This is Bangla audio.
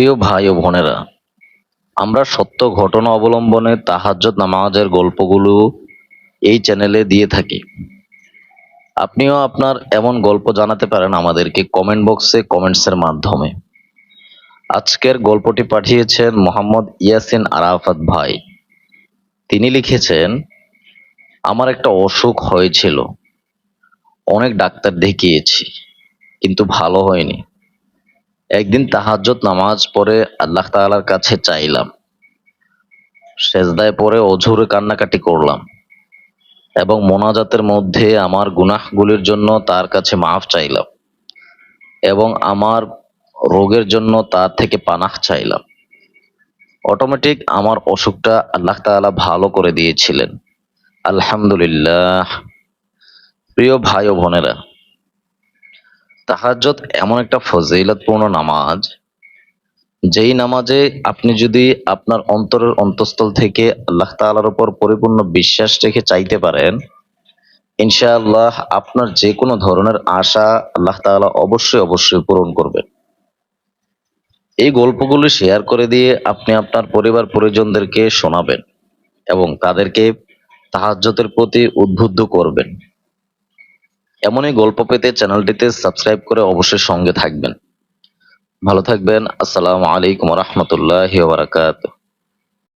প্রিয় ভাই ও বোনেরা, আমরা সত্য ঘটনা অবলম্বনে তাহাজ্জুদ নামাজের গল্পগুলো এই চ্যানেলে দিয়ে থাকি। আপনিও আপনার এমন গল্প জানাতে পারেন আমাদেরকে কমেন্ট বক্সে কমেন্টসের মাধ্যমে। আজকের গল্পটি পাঠিয়েছেন মোহাম্মদ ইয়াসিন আরাফাত ভাই। তিনি লিখেছেন, আমার একটা অসুখ হয়েছিল। অনেক ডাক্তার দেখিয়েছি, কিন্তু ভালো হয়নি। একদিন তাহাজ্জুদ নামাজ পড়ে আল্লাহ তাআলার কাছে চাইলাম। সেজদায় পরে অঝুরে কান্নাকাটি করলাম এবং মোনাজাতের মধ্যে আমার গুনাহগুলির জন্য তার কাছে মাফ চাইলাম এবং আমার রোগের জন্য তার থেকে পানাহ চাইলাম। অটোমেটিক আমার অসুখটা আল্লাহ তাআলা ভালো করে দিয়েছিলেন। আলহামদুলিল্লাহ। প্রিয় ভাই ও বোনেরা তাহাজ্জুদ এমন একটা ফজিলতপূর্ণ নামাজ, যেই নামাজে আপনি যদি আপনার অন্তরের অন্তঃস্থল থেকে আল্লাহ তাআলার উপর পরিপূর্ণ বিশ্বাস রেখে চাইতে পারেন, ইনশাআল্লাহ আপনার যে কোনো ধরনের আশা আল্লাহ তাআলা অবশ্যই অবশ্যই পূরণ করবেন। এই গল্পগুলি শেয়ার করে দিয়ে আপনি আপনার পরিবার পরিজনদেরকে শোনাবেন এবং তাদেরকে তাহাজ্জুদের প্রতি উদ্বুদ্ধ করবেন। এমনই গল্প পেতে চ্যানেলটিতে সাবস্ক্রাইব করে অবশ্যই সঙ্গে থাকবেন। ভালো থাকবেন। আসসালামু আলাইকুম রহমতুল্লাহ বারাকাতুহ।